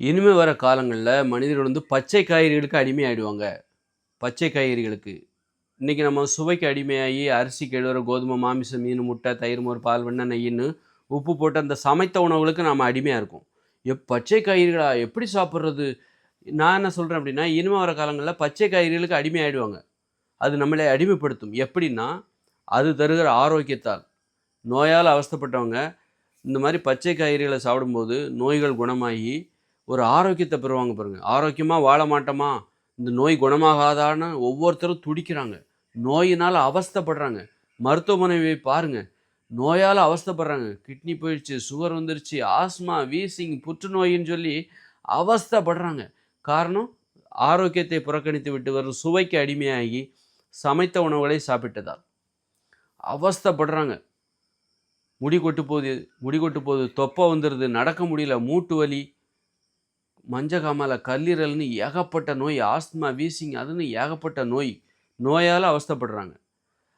இனிமே வர காலங்களில் மனிதர்கள் வந்து பச்சை காய்கறிகளுக்கு அடிமையாயிடுவாங்க. பச்சை காய்கறிகளுக்கு. இன்றைக்கி நம்ம சுவைக்கு அடிமையாகி அரிசி கேழ்வரை கோதுமை மாமிசம் மீன் முட்டை தயிர் மோர் பால் வெண்ணெய் நெய்யின்னு உப்பு போட்டு அந்த சமைத்த உணவுகளுக்கு நாம் அடிமையாக இருக்கும். எப் பச்சை காய்கறிகளா? எப்படி சாப்பிட்றது? நான் என்ன சொல்கிறேன் அப்படின்னா இனிமே வர காலங்களில் பச்சை காய்கறிகளுக்கு அடிமையாயிடுவாங்க. அது நம்மளை அடிமைப்படுத்தும். எப்படின்னா அது தருகிற ஆரோக்கியத்தால். நோயால் அவஸ்தைப்பட்டவங்க இந்த மாதிரி பச்சை காய்கறிகளை சாப்பிடும்போது நோய்கள் குணமாகி ஒரு ஆரோக்கியத்தை பெறுவாங்க பாருங்கள் ஆரோக்கியமாக வாழ மாட்டோமா? இந்த நோய் குணமாகாதான்னு ஒவ்வொருத்தரும் துடிக்கிறாங்க. நோயினால் அவஸ்தைப்படுறாங்க. மருத்துவமனையை பாருங்கள் பாருங்க. நோயால் அவஸ்தப்படுறாங்க. கிட்னி போயிடுச்சு சுகர் வந்துருச்சு ஆஸ்மா வீசிங் புற்றுநோயின்னு சொல்லி அவஸ்தைப்படுறாங்க. காரணம் ஆரோக்கியத்தை புறக்கணித்து விட்டு வரும் சுவைக்கு அடிமையாகி சமைத்த உணவுகளை சாப்பிட்டதால். அவஸ்தைப்படுறாங்க. முடி கொட்டு போகுது முடி கொட்டு போகுது தொப்பை வந்துடுது நடக்க முடியல மூட்டு வலி மஞ்சகாமலை கல்லீரல்னு ஏகப்பட்ட நோய் ஆஸ்துமா வீசிங் அதுன்னு ஏகப்பட்ட நோய் நோயால் அவஸ்தைப்படுறாங்க.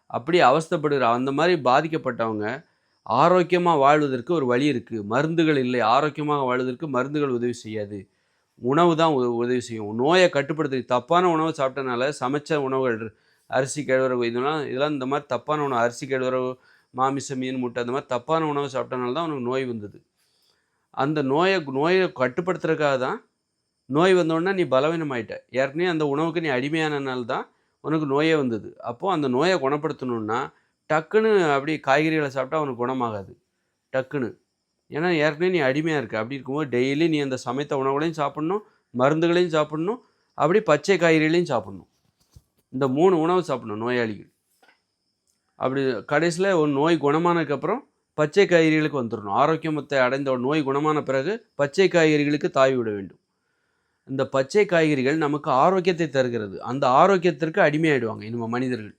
அப்படி அவஸ்தைப்படுகிற அந்த மாதிரி பாதிக்கப்பட்டவங்க ஆரோக்கியமாக வாழ்வதற்கு ஒரு வழி இருக்குது மருந்துகள் இல்லை ஆரோக்கியமாக வாழ்வதற்கு மருந்துகள் உதவி செய்யாது. உணவு தான் உ- உதவி செய்யும். நோயை கட்டுப்படுத்து தப்பான உணவை சாப்பிட்டனால சமைச்ச உணவுகள் அரிசி கேழ்வரகு இதெல்லாம் இதெல்லாம் இந்த மாதிரி தப்பான உணவு அரிசி கேழ்வரகு மாமிசம் மீன் முட்டை அந்த மாதிரி தப்பான உணவு சாப்பிட்டனால தான் அவனுக்கு நோய் வந்தது. அந்த நோயை நோயை கட்டுப்படுத்துறதுக்காக தான் நோய் வந்தோடனே நீ பலவீனமாயிட்ட. ஏற்கனவே அந்த உணவுக்கு நீ அடிமையானனால தான் உனக்கு நோயே வந்தது. அப்போது அந்த நோயை குணப்படுத்தணுன்னா டக்குன்னு அப்படி காய்கறிகளை சாப்பிட்டா அவனுக்கு குணமாகாது. டக்குன்னு. ஏன்னா ஏற்கனவே நீ அடிமையாக இருக்க. அப்படி இருக்கும்போது டெய்லி நீ அந்த சமைத்த உணவுகளையும் சாப்பிட்ணும் மருந்துகளையும் சாப்பிட்ணும் அப்படி பச்சை காய்கறிகளையும் சாப்பிட்ணும். இந்த மூணு உணவு சாப்பிட்ணும் நோயாளிகள். அப்படி கடைசியில் ஒரு நோய் குணமானதுக்கப்புறம் பச்சை காய்கறிகளுக்கு வந்துடணும். ஆரோக்கியமத்தை அடைந்த ஒரு நோய் குணமான பிறகு பச்சை காய்கறிகளுக்கு தாவி விட வேண்டும். இந்த பச்சை காய்கறிகள் நமக்கு ஆரோக்கியத்தை தருகிறது. அந்த ஆரோக்கியத்திற்கு அடிமையாயிடுவாங்க நம்ம மனிதர்கள்.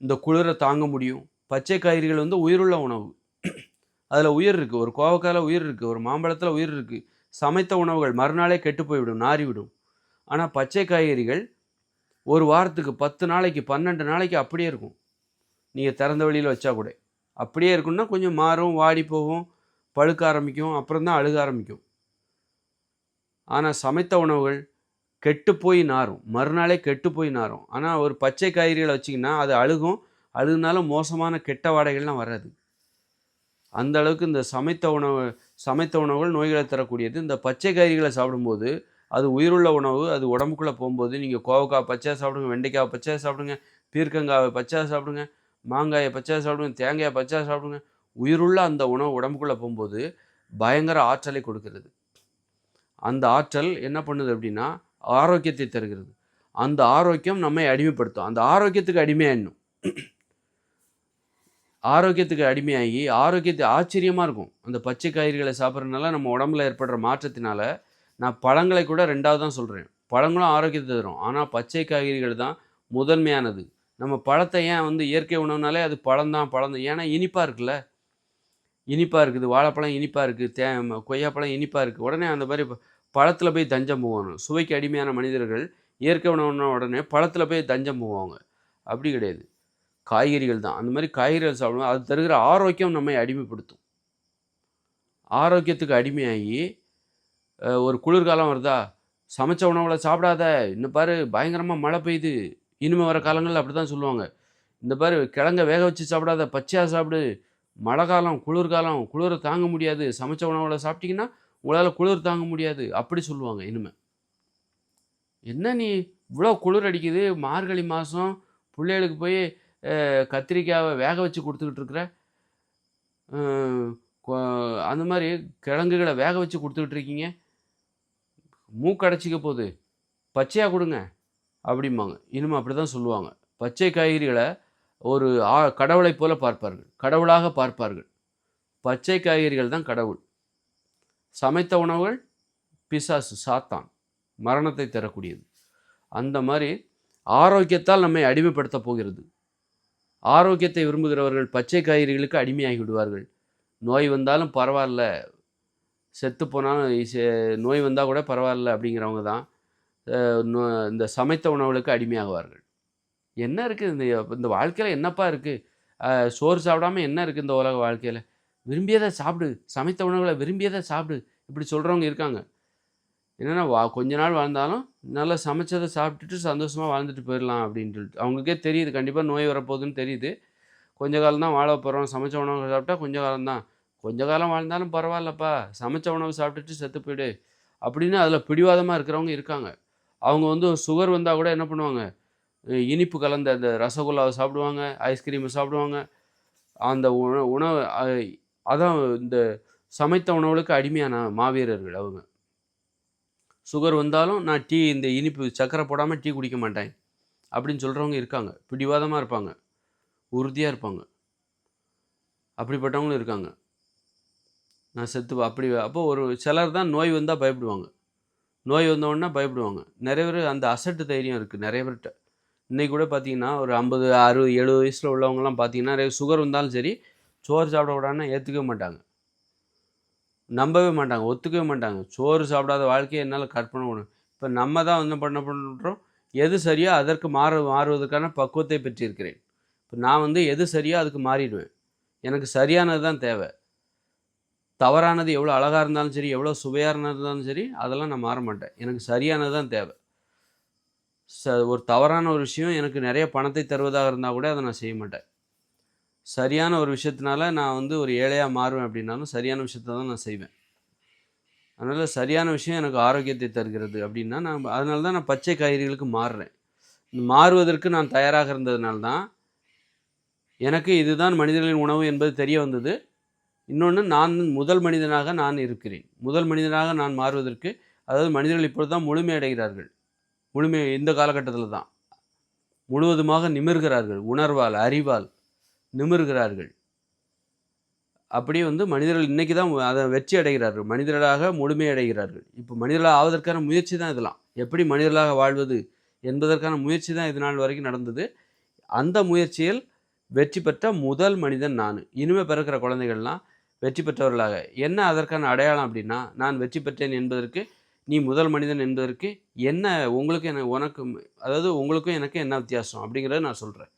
இந்த குளிரை தாங்க முடியும். பச்சை காய்கறிகள் வந்து உயிருள்ள உணவு. அதில் உயிர் இருக்குது ஒரு கோவக்காயில் உயிர் இருக்குது ஒரு மாம்பழத்தில் உயிர் இருக்குது சமைத்த உணவுகள் மறுநாளே கெட்டு போய்விடும் நாறிவிடும். ஆனால் பச்சை காய்கறிகள் ஒரு வாரத்துக்கு பத்து நாளைக்கு பன்னெண்டு நாளைக்கு அப்படியே இருக்கும். நீங்கள் திறந்த வெளியில் வச்சா கூட. அப்படியே இருக்குன்னா கொஞ்சம் மாறும் வாடி போகும் பழுக்க ஆரம்பிக்கும் அப்புறம் தான் அழுக ஆரம்பிக்கும். ஆனால் சமைத்த உணவுகள் கெட்டு போய் நாரும். மறுநாளே கெட்டு போய் நாரும். ஆனால் ஒரு பச்சை காய்கறிகளை வச்சிங்கன்னா அது அழுகும். அழுகுனாலும் மோசமான கெட்ட வாடைகள்லாம் வராது. அந்த அளவுக்கு இந்த சமைத்த உணவு சமைத்த உணவுகள் நோய்களை தரக்கூடியது. இந்த பச்சை காய்கறிகளை சாப்பிடும்போது அது உயிருள்ள உணவு அது உடம்புக்குள்ளே போகும்போது நீங்கள் கோவக்காய் பச்சையாக சாப்பிடுங்க வெண்டைக்காய் பச்சையாக சாப்பிடுங்க பீர்க்கங்காவை பச்சையாக சாப்பிடுங்க மாங்காயை பச்சையாக சாப்பிடுங்க தேங்காயை பச்சை சாப்பிடுங்க. உயிருள்ள அந்த உணவு உடம்புக்குள்ளே போகும்போது பயங்கர ஆற்றலை கொடுக்கிறது. அந்த ஆற்றல் என்ன பண்ணுது அப்படின்னா ஆரோக்கியத்தை தருகிறது. அந்த ஆரோக்கியம் நம்மை அடிமைப்படுத்தும். அந்த ஆரோக்கியத்துக்கு அடிமையாயிடணும். ஆரோக்கியத்துக்கு அடிமையாகி ஆரோக்கியத்தை ஆச்சரியமாக இருக்கும். அந்த பச்சை காய்கறிகளை சாப்பிட்றதுனால நம்ம உடம்புல ஏற்படுற மாற்றத்தினால நான் பழங்களை கூட ரெண்டாவது தான் சொல்கிறேன் பழங்களும் ஆரோக்கியத்தை தரும். ஆனால் பச்சை காய்கறிகள் தான் முதன்மையானது. நம்ம பழத்தை ஏன் வந்து இயற்கை உணவுனாலே அது பழம்தான் பழம் ஏன்னா இனிப்பாக இருக்குல்ல? இனிப்பாக இருக்குது வாழைப்பழம் இனிப்பாக இருக்குது தே கொய்யாப்பழம் இனிப்பாக இருக்குது. உடனே அந்த மாதிரி பழத்தில் போய் தஞ்சம் போவாங்க. சுவைக்கு அடிமையான மனிதர்கள் இயற்கை உணவுன உடனே பழத்தில் போய் தஞ்சம் போவாங்க. அப்படி கிடையாது. காய்கறிகள் தான். அந்த மாதிரி காய்கறிகள் சாப்பிடுவோம் அது தருகிற ஆரோக்கியம் நம்மை அடிமைப்படுத்தும். ஆரோக்கியத்துக்கு அடிமையாகி ஒரு குளிர்காலம் வருதா? சமைச்ச உணவில் சாப்பிடாத. இன்னும் பாரு பயங்கரமாக மழை பெய்யுது. இனிமே வர காலங்களில் அப்படி தான் சொல்லுவாங்க. இந்த பாரு கிழங்க வேக வச்சு சாப்பிடாத பச்சையாக சாப்பிடு. மழை காலம் குளிர்காலம் குளிரை தாங்க முடியாது. சமைச்ச உணவுகளை சாப்பிட்டீங்கன்னா உங்களால் குளிர் தாங்க முடியாது. அப்படி சொல்லுவாங்க இனிமே. என்ன நீ இவ்வளோ குளிர் அடிக்குது? மார்கழி மாதம் பிள்ளைகளுக்கு போய் கத்திரிக்காயை கத்திரிக்காவை வேக வச்சு கொடுத்துக்கிட்டு இருக்கிற அந்த மாதிரி கிழங்குகளை வேக வச்சு கொடுத்துக்கிட்டு இருக்கீங்க. மூக்கடைச்சிக்க போகுது. பச்சையாக கொடுங்க. அப்படிம்பாங்க. இனிமே அப்படி தான் சொல்லுவாங்க. பச்சை காய்கறிகளை ஒரு ஆ கடவுளைப் போல பார்ப்பார்கள். கடவுளாக பார்ப்பார்கள். பச்சை காய்கறிகள் தான் கடவுள். சமைத்த உணவுகள் பிசாசு சாத்தான். மரணத்தை தரக்கூடியது. அந்த மாதிரி ஆரோக்கியத்தால் நம்மை அடிமைப்படுத்தப் போகிறது. ஆரோக்கியத்தை விரும்புகிறவர்கள் பச்சை காய்கறிகளுக்கு அடிமையாகி விடுவார்கள். நோய் வந்தாலும் பரவாயில்ல. செத்து போனாலும் நோய் வந்தால் கூட பரவாயில்ல அப்படிங்கிறவங்க தான். இந்த சமைத்த உணவுகளுக்கு அடிமையாகுவார்கள். என்ன இருக்குது இந்த இந்த வாழ்க்கையில் என்னப்பா இருக்குது சோறு சாப்பிடாம என்ன இருக்குது இந்த உலக வாழ்க்கையில்? விரும்பியதை சாப்பிடு. சமைத்த உணவுகளை விரும்பியதை சாப்பிடு. இப்படி சொல்கிறவங்க இருக்காங்க. என்னென்னா வா கொஞ்ச நாள் வாழ்ந்தாலும் நல்லா சமைச்சதை சாப்பிட்டுட்டு சந்தோஷமாக வாழ்ந்துட்டு போயிடலாம் அப்படின்னு சொல்லிட்டு. அவங்களுக்கே தெரியுது. கண்டிப்பாக நோய் வரப்போகுதுன்னு தெரியுது. கொஞ்ச காலம் தான் வாழ போகிறோம் சமைச்ச உணவு சாப்பிட்டா கொஞ்ச காலம் தான். கொஞ்ச காலம் வாழ்ந்தாலும் பரவாயில்லப்பா. சமைச்ச உணவு சாப்பிட்டுட்டு செத்து போயிடு அப்படின்னு அதில் பிடிவாதமாக இருக்கிறவங்க இருக்காங்க. அவங்க வந்து சுகர் வந்தால் கூட என்ன பண்ணுவாங்க? இனிப்பு கலந்த அந்த ரசகுல்லாவை சாப்பிடுவாங்க ஐஸ்கிரீமை சாப்பிடுவாங்க. அந்த உண உணவு அதான் இந்த சமைத்த உணவுகளுக்கு அடிமையான மாவீரர்கள் அவங்க. சுகர் வந்தாலும் நான் டீ இந்த இனிப்பு சக்கரை போடாமல் டீ குடிக்க மாட்டேன் அப்படின்னு சொல்கிறவங்க இருக்காங்க. பிடிவாதமாக இருப்பாங்க. உறுதியாக இருப்பாங்க. அப்படிப்பட்டவங்களும் இருக்காங்க. நான் செத்து அப்படி அப்போ ஒரு சிலர் தான் நோய் வந்தால் பயப்படுவாங்க. நோய் வந்தோடனே பயப்படுவாங்க. நிறைய பேர் அந்த அசட்டு தைரியம் இருக்குது நிறைய பேர்கிட்ட இன்றைக்கி கூட பார்த்தீங்கன்னா ஒரு ஐம்பது அறுபது எழுபது வயசில் உள்ளவங்கலாம் பார்த்தீங்கன்னா நிறைய சுகர் வந்தாலும் சரி சோறு சாப்பிடக்கூடாதுன்னா ஏற்றுக்கவே மாட்டாங்க. நம்பவே மாட்டாங்க. ஒத்துக்கவே மாட்டாங்க. சோறு சாப்பிடாத வாழ்க்கையை என்னால் கற்பனை பண்ண இப்போ நம்ம தான் என்ன பண்ண பண்ணுறோம் எது சரியோ அதற்கு மாற மாறுவதற்கான பக்குவத்தை பெற்றிருக்கிறேன். இப்போ நான் வந்து எது சரியோ அதுக்கு மாறிடுவேன். எனக்கு சரியானது தான் தேவை. தவறானது எவ்வளோ அழகாக இருந்தாலும் சரி எவ்வளோ சுவையாக இருந்தாலும் சரி அதெல்லாம் நான் மாற மாட்டேன். எனக்கு சரியானது தான் தேவை. ச ஒரு தவறான ஒரு விஷயம் எனக்கு நிறைய பணத்தை தருவதாக இருந்தால் கூட அதை நான் செய்ய மாட்டேன். சரியான ஒரு விஷயத்தினால நான் வந்து ஒரு ஏழையாக மாறுவேன் அப்படின்னாலும் சரியான விஷயத்த தான் நான் செய்வேன். அதனால் சரியான விஷயம் எனக்கு ஆரோக்கியத்தை தருகிறது அப்படின்னா நான் அதனால தான் நான் பச்சை காய்கறிகளுக்கு மாறுறேன். மாறுவதற்கு நான் தயாராக இருந்ததுனால தான் எனக்கு இதுதான் மனிதர்களின் உணவு என்பது தெரிய வந்தது. இன்னொன்று நான் முதல் மனிதனாக நான் இருக்கிறேன். முதல் மனிதனாக நான் மாறுவதற்கு அதாவது மனிதர்கள் இப்பொழுது தான் முழுமையடைகிறார்கள் முழுமை இந்த காலகட்டத்தில் தான். முழுவதுமாக நிமிர்கிறார்கள். உணர்வால் அறிவால் நிமிர்கிறார்கள். அப்படியே வந்து மனிதர்கள் இன்றைக்கி தான் அதை வெற்றி அடைகிறார்கள். மனிதர்களாக முழுமையடைகிறார்கள் இப்போ மனிதர்களாக ஆவதற்கான முயற்சி தான் இதெல்லாம். எப்படி மனிதர்களாக வாழ்வது என்பதற்கான முயற்சி தான் இது நாள் வரைக்கும் நடந்தது. அந்த முயற்சியில் வெற்றி பெற்ற முதல் மனிதன் நான். இனிமேல் பிறக்கிற குழந்தைகள்லாம் வெற்றி பெற்றவர்களாக. என்ன அதற்கான அடையாளம் அப்படின்னா நான் வெற்றி பெற்றேன் என்பதற்கு நீ முதல் மனிதன் என்பதற்கு என்ன உங்களுக்கு என்ன உனக்கு அதாவது உங்களுக்கும் எனக்கும் என்ன வித்தியாசம் அப்படிங்கிறத நான் சொல்கிறேன்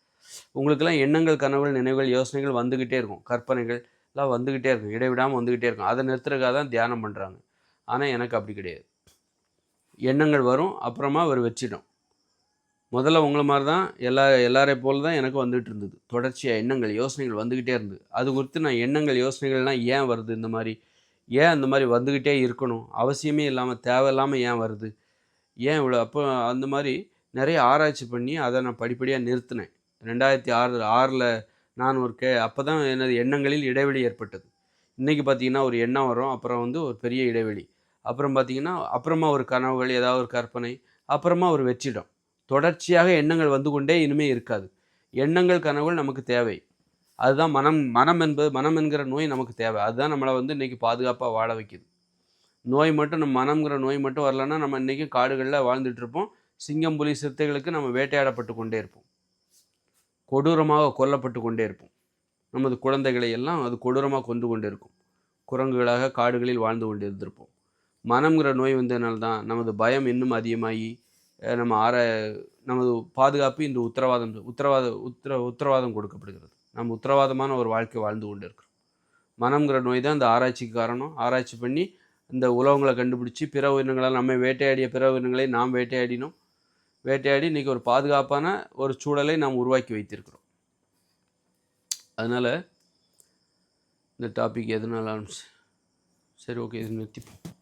உங்களுக்கெல்லாம் எண்ணங்கள் கனவுகள் நினைவுகள் யோசனைகள் வந்துக்கிட்டே இருக்கும். கற்பனைகள் எல்லாம் வந்துக்கிட்டே இருக்கும். இடைவிடாமல் வந்துக்கிட்டே இருக்கும். அதை நிறுத்துறதுக்காக தான் தியானம் பண்ணுறாங்க ஆனால் எனக்கு அப்படி கிடையாது. எண்ணங்கள் வரும் அப்புறமா அவர் வச்சிடும் முதல்ல உங்களை மாதிரி தான் எல்லா எல்லாரையும் போல தான் எனக்கு வந்துகிட்டு இருந்தது தொடர்ச்சியாக எண்ணங்கள் யோசனைகள் வந்துக்கிட்டே இருந்தது. அது குறித்து நான் எண்ணங்கள் யோசனைகள்லாம் ஏன் வருது? இந்த மாதிரி ஏன் அந்த மாதிரி வந்துக்கிட்டே இருக்கணும்? அவசியமே இல்லாமல் தேவையில்லாமல் ஏன் வருது? ஏன் இவ்வளோ அப்போ அந்த மாதிரி நிறைய ஆராய்ச்சி பண்ணி அதை நான் படிப்படியாக நிறுத்தினேன். ரெண்டாயிரத்தி ஆறு ஆறில் நான் ஒரு கே அப்போ தான் எனது எண்ணங்களில் இடைவெளி ஏற்பட்டது. இன்றைக்கி பார்த்தீங்கன்னா ஒரு எண்ணம் வரும் அப்புறம் வந்து ஒரு பெரிய இடைவெளி. அப்புறம் பார்த்திங்கன்னா அப்புறமா ஒரு கனவுகள் ஏதாவது ஒரு கற்பனை அப்புறமா ஒரு வெற்றிடம். தொடர்ச்சியாக எண்ணங்கள் வந்து கொண்டே இனிமே இருக்காது. எண்ணங்கள் கனவுகள் நமக்கு தேவை. அதுதான் மனம் மனம் என்பது மனம் என்கிற நோய் நமக்கு தேவை. அதுதான் நம்மளை வந்து இன்றைக்கி பாதுகாப்பாக வாழ வைக்குது. நோய் மட்டும் நம்ம மனம்ங்கிற நோய் மட்டும் வரலன்னா நம்ம இன்றைக்கும் காடுகளில் வாழ்ந்துட்டுருப்போம் சிங்கம் புலி சிறுத்தைகளுக்கு நம்ம வேட்டையாடப்பட்டு கொண்டே இருப்போம். கொடூரமாக கொல்லப்பட்டு கொண்டே இருப்போம். நமது குழந்தைகளை எல்லாம் அது கொடூரமாக கொண்டு கொண்டே இருக்கும். குரங்குகளாக காடுகளில் வாழ்ந்து கொண்டு இருந்திருப்போம். மனம்ங்கிற நோய் வந்ததுனால தான் நமது பயம் இன்னும் அதிகமாகி நம்ம ஆர நமது பாதுகாப்பு இந்த உத்தரவாதம் உத்தரவாத உத்தர உத்தரவாதம் கொடுக்கப்படுகிறது. நம்ம உத்தரவாதமான ஒரு வாழ்க்கை வாழ்ந்து கொண்டு இருக்கிறோம் மனம்ங்கிற நோய் தான் இந்த ஆராய்ச்சிக்கு காரணம். ஆராய்ச்சி பண்ணி இந்த உலகங்களை கண்டுபிடிச்சி பிற உயிரினங்களால் நம்ம வேட்டையாடிய பிற உயிரினங்களை நாம் வேட்டையாடினோம். வேட்டையாடி இன்றைக்கி ஒரு பாதுகாப்பான ஒரு சூழலை நாம் உருவாக்கி வைத்திருக்கிறோம். அதனால் இந்த டாபிக் எதனால ஆரம்பிச்சு? சரி ஓகே இது நிறுத்திப்போம்.